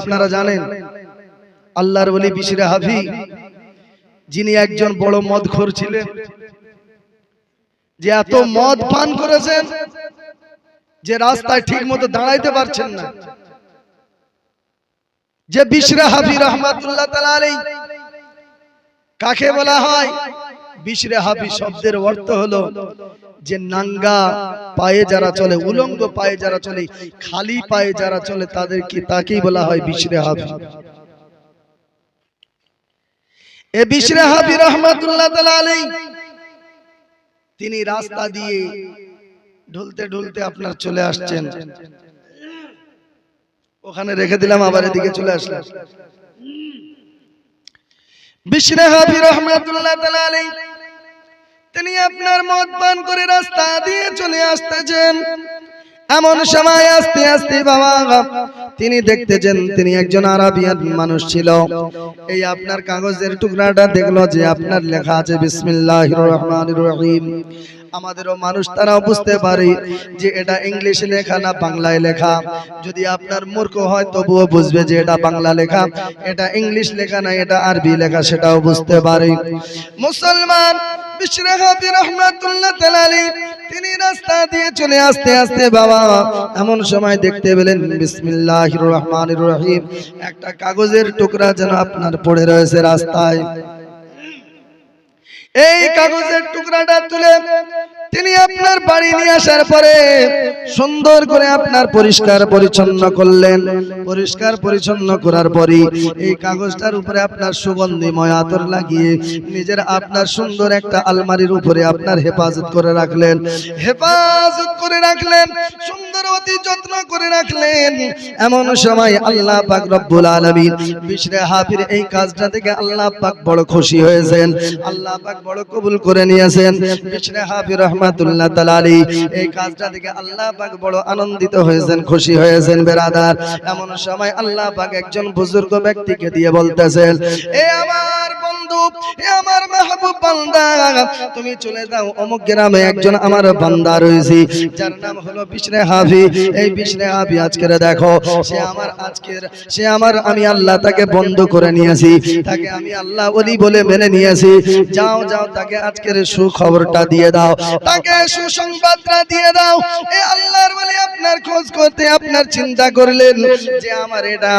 আপনারা জানেন, আল্লাহর বলি বিশিরে হাফি, যিনি একজন বড় মদখোর ছিলেন, যে এত মদ পান করেছেন, যে রাস্তায় ঠিক মতো দাঁড়াইতে পারছেন না। যে বিশরা হাফি রহমাতুল্লাহ আলাইহি, কাকে বলা হয়? বিশরে হাফি শব্দের অর্থ হলো যে নাঙ্গা পায়ে যারা চলে উলঙ্গ পায়ে যারা চলে খালি পায়ে যারা চলে তাদেরকে তাকেই বলা হয় বিশরে হাফি? এ বিশরে হাফি রহমাতুল্লাহ আলাইহি তিনি রাস্তা দিয়ে ঢুলতে ঢুলতে আপনার চলে আসছেন। ওখানে রেখে দিলাম আবার এদিকে চলে আসলাম। বিশরে হাফি রহমাতুল্লাহ আলাইহি তিনি আপনার মদ পান করে রাস্তা দিয়ে চলে আসতেছেন। এমন সময় আস্তে আস্তে বাবা, তিনি দেখতেছেন তিনি একজন আরাবিয়ান মানুষ ছিল। এই আপনার কাগজের টুকরাটা দেখল যে আপনার লেখা আছে, বিসমিল্লাহির রহমানির রহিম। আমাদেরও মানুষ তারাও বুঝতে পারে যে এটা ইংলিশে লেখা না বাংলায় লেখা। যদি আপনার মূর্খ হয়, তবুও বুঝবে যে এটা বাংলা লেখা। এটা ইংলিশ লেখা না, এটা আরবি লেখা, সেটাও বুঝতে পারে। মুসলমান তিনি রাস্তা দিয়ে চলে আসতে আসতে বাবা, এমন সময় দেখতে পেলেন বিসমিল্লাহ রহমান রহিম, একটা কাগজের টুকরা যেন আপনার পড়ে রয়েছে রাস্তায়। এই কাগজের টুকরাটা তুলে তিনি আপনার বাড়ি নিয়ে আসার পরে সুন্দর করে আপনার পরিষ্কার পরিচ্ছন্ন করলেন। পরিষ্কার পরিচ্ছন্ন করার পরে এই কাগজটার উপরে আপনার সুগন্ধিময় আতর লাগিয়ে নিজের আপনার সুন্দর একটা আলমারির উপরে আপনার হেফাজত করে রাখলেন। হেফাজত করে রাখলেন। সুন্দর অতি যত্ন করে রাখলেন। এমন সময় আল্লাহ পাক রব্বুল বিশরে হাফির এই কাজটা থেকে আল্লাহ পাক বড় খুশি হয়েছেন। আল্লাহ পাক বড় কবুল করে নিয়েছেন। বিশরে হাফির রহমাতুল্লাহ আলাইহি এই কাজটা থেকে আল্লাহ পাক বড় আনন্দিত হয়েছেন, খুশি হয়েছেন বেরাদার। এমন সময় আল্লাহ পাক একজন বুজুর্গ ব্যক্তিকে দিয়ে বলতেছেন, এ আমার এ আমার মাহবুব বান্দা। তুমি চলে যাও, অমুক গ্রামে একজন আমার বান্দা রয়েছে, যার নাম হলো বিশরে হাফি এই বিশরে হাফি আজকের দেখো, সে আমার আজকের, সে আমার, আমি আল্লাহ তাকে বন্ধ করে নিয়েছি। তাকে আমি আল্লাহ বলি বলে মেনে নিয়েছি। যাও যাও, তাকে আজকের সুখবরটা দিয়ে দাও। তাকে সুসংবাদটা দিয়ে দাও। এ আল্লাহর বলি আপনার খোঁজ করতে আপনার চিন্তা করলেন যে আমার এটা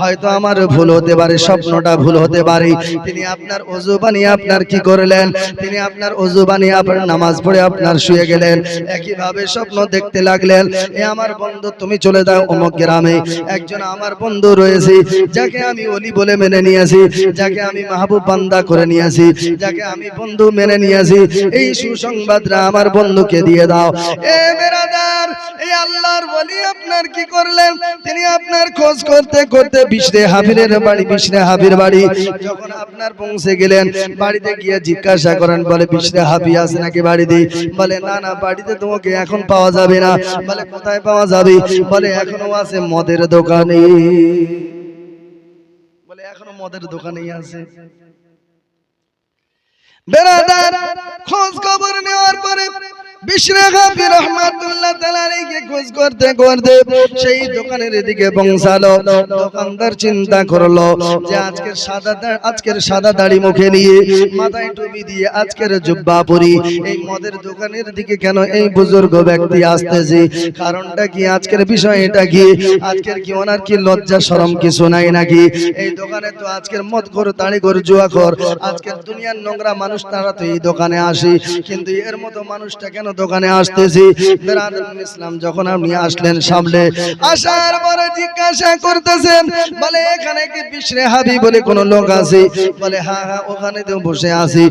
হয়তো আমার ভুল হতে পারে, স্বপ্নটা ভুল হতে পারে। তিনি আপনার অজু বানিয়ে আপনার কি করলেন? তিনি আপনার অজু বানিয়ে আপনার নামাজ পড়ে আপনার শুয়ে গেলেন। একইভাবে স্বপ্ন দেখতে লাগলেন, এ আমার বন্ধু, তুমি চলে যাও অমুক গ্রামে। একজন আমার বন্ধু রয়েছে, যাকে আমি অলি বলে মেনে নিয়েছি, যাকে আমি মাহবুব বান্দা করে নিয়েছি, যাকে আমি বন্ধু মেনে নিয়েছি। এই সুসংবাদরা আমার বন্ধুকে দিয়ে দাও। এ বেরাদার এই আল্লাহর বলি আপনার কি করলেন? তিনি আপনার খোঁজ করতে করতে বিশরে হাফিরের বাড়ি বিশরে হাফির বাড়ি। যখন আপনার পৌঁছে গেলেন। বাড়িতে গিয়ে জিজ্ঞাসা করেন, বলে বিশরে হাবি আছে নাকি বাড়িতে? বলে, না না, বাড়িতে তোমাকে এখন পাওয়া যাবে না। বলে, কোথায় পাওয়া যাবে? বলে, এখনও আছে মদের দোকানে। বলে, এখনও মদের দোকানেই আছে। বেরাদার খোঁজ খবর নেওয়ার পরে কেন এই বুজুর্গ ব্যক্তি আসতেছে? কারণটা কি? আজকের বিষয় এটা কি? আজকের কি ওনার কি লজ্জা শরম কিছু নাই নাকি? এই দোকানে তো আজকের মদ কর তাড়ি কর জুয়া কর আজকের দুনিয়ার নোংরা মানুষ, তারা তো এই দোকানে আসে। কিন্তু এর মতো মানুষটা কেন দোকানে আসতেছি। ইসলাম যখন আপনি আসলেন সামনে, আসার পরে জিজ্ঞাসা করতেছেন, বলে, এখানে কি বিশরে হাবি বলে কোন লোক আছে? বলে হ্যাঁ হ্যাঁ ওখানে তো বসে আছি।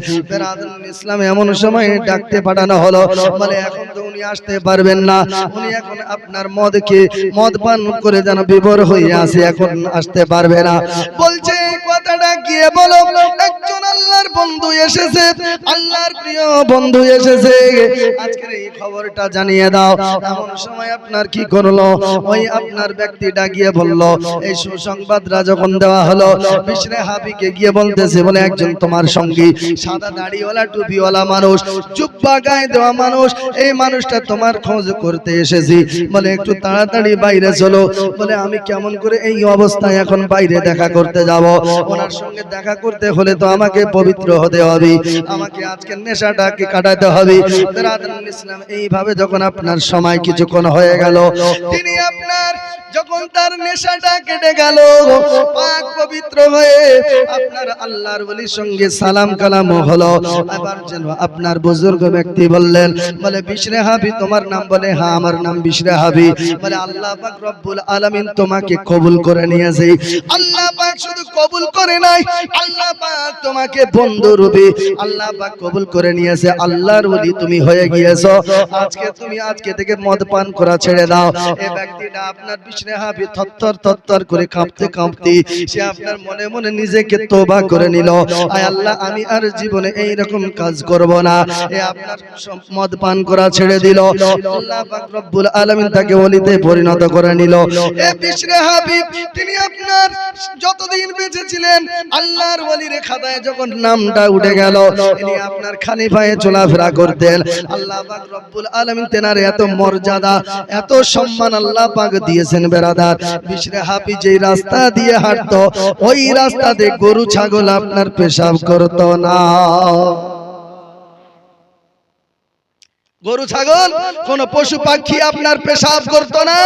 ইসলাম এমন সময় ডাকতে পাঠানো হলো। বলে, এখন তো উনি আসতে পারবেন না। উনি এখন আপনার মদকে, মদ পান করে যেন বিভোর হয়ে আছে, এখন আসতে পারবে না। বলছে কথাটা গিয়ে বলো? একজন আল্লাহর বন্ধু এসেছে। আল্লাহর প্রিয় বন্ধু এসেছে। আজকের এই খবরটা জানিয়ে দাও। এমন সময় আপনার কি করল ওই আপনার ব্যক্তি ডাকিয়ে বলল, এই সুসংবাদরা যখন দেওয়া হলো বিশরে হাবিকে গিয়ে বলতেছে, বলে একজন তোমার সঙ্গী, সাদা দাড়িওয়ালা, টুপিওয়ালা মানুষ জুব্বা গায়ে দেওয়া মানুষ, এই মানুষটা তোমার খোঁজ করতে এসেছি। বলে, একটু তাড়াতাড়ি বাইরে চলো। বলে, আমি কেমন করে এই অবস্থায় এখন বাইরে দেখা করতে যাব? ওনার সঙ্গে দেখা করতে হলে তো আমাকে পবিত্র হতে হবে। আমাকে আজকে নেশাটাকে কাটাতে হবে। ইসলাম এইভাবে যখন আপনার সময় কিছুক্ষণ হয়ে গেল, তিনি আপনার যখন তার নেশাটা কেটে গেল, পাক পবিত্র হয়ে আপনার আল্লাহর ওলির সঙ্গে সালাম কালাম হলো। আপনার বুজুর্গ ব্যক্তি বললেন, বলে বিশরে হাবি, তোমার নাম বলে হ্যাঁ আমার নাম বিশরে হাবি। বলে, আল্লাহ পাক রব্বুল আলামিন তোমাকে কবুল করে নিয়েছে। আল্লাহ পাক শুধু কবুল করে নাই, আল্লাহ পাক তোমাকে বন্ধু রূপে, আল্লাহ পাক কবুল করে নিয়েছে। আল্লাহর ওলি তুমি হয়ে গিয়েছো আজকে তুমি আজকে থেকে মদ পান করা ছেড়ে দাও। এই ব্যক্তিটা আপনার বিশরে হাবি থরথর থরথর করে কাঁপতে কাঁপতে সে আপনার মনে মনে নিজেকে তোবা করে নিল। আয় আল্লাহ আমি আর জীবনে এই রকম কাজ করব না। এ আপনার মদ পান করা ছেড়ে দিল। আল্লাহ পাক রব্বুল আলামিন তাকে ওলিতে পরিণত করে নিল। এ বিশরে হাবিব তিনি আপনার যতদিন বেঁচে ছিলেন আল্লাহর ওলির খাতায় যখন নামটা উঠে গেল তিনি আপনার খালি পায়ে চলাফেরা করতেন। আল্লাহ পাক রব্বুল তেনার এত মর্যাদা, এত সম্মান আল্লাহ পাক দিয়েছেন বিশরে হাবি যেই রাস্তা দিয়ে ওই গরু, ছাগল আপনার পেশাব করতো না। গরু, ছাগল, কোন পশু পাখি আপনার পেশাব করতো না।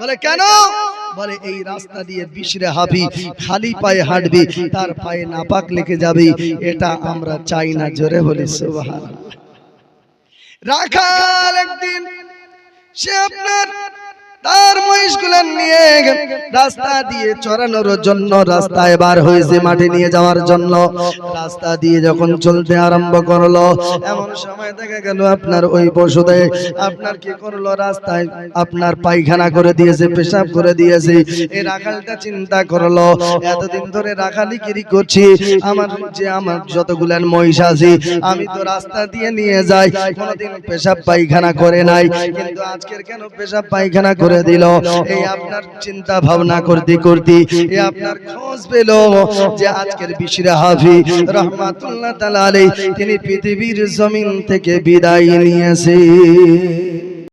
বলে, কেন? বলে, এই রাস্তা দিয়ে বিশরে হাবি খালি পায়ে হাঁটবি, তার পায়ে নাপাক লেগে যাবে, এটা আমরা চাই না। জোরে বলি, সুবহানাল্লাহ। রাখাল একদিন সে আপনার তার মহিষগুলো নিয়ে রাস্তা দিয়ে চড়ানোর জন্য রাস্তায় বার হয়েছে মাঠে নিয়ে যাওয়ার জন্য। রাস্তা দিয়ে যখন চলতে আরম্ভ করল, এমন সময় দেখা গেল আপনার ওই পশুদে আপনার কি করল? রাস্তায় আপনার পায়খানা করে দিয়েছে, পেশাব করে দিয়েছে। এই রাখালটা চিন্তা করল, এতদিন ধরে রাখালি গিরি করছি, আমার যে আমার যতগুলান মহিষ আছে, আমি তো রাস্তা দিয়ে নিয়ে যাই। কোনোদিন পেশাব পায়খানা করে নাই, কিন্তু আজকের কেন পেশাব পায়খানা করে দিল। এই আপনার চিন্তা ভাবনা করতে করতে এই আপনার খোঁজ পেল যে আজকের বিশরা হাফি রহমাতুল্লাহ তাআলা আলাইহি তিনি পৃথিবীর জমিন থেকে বিদায় নিয়েছে।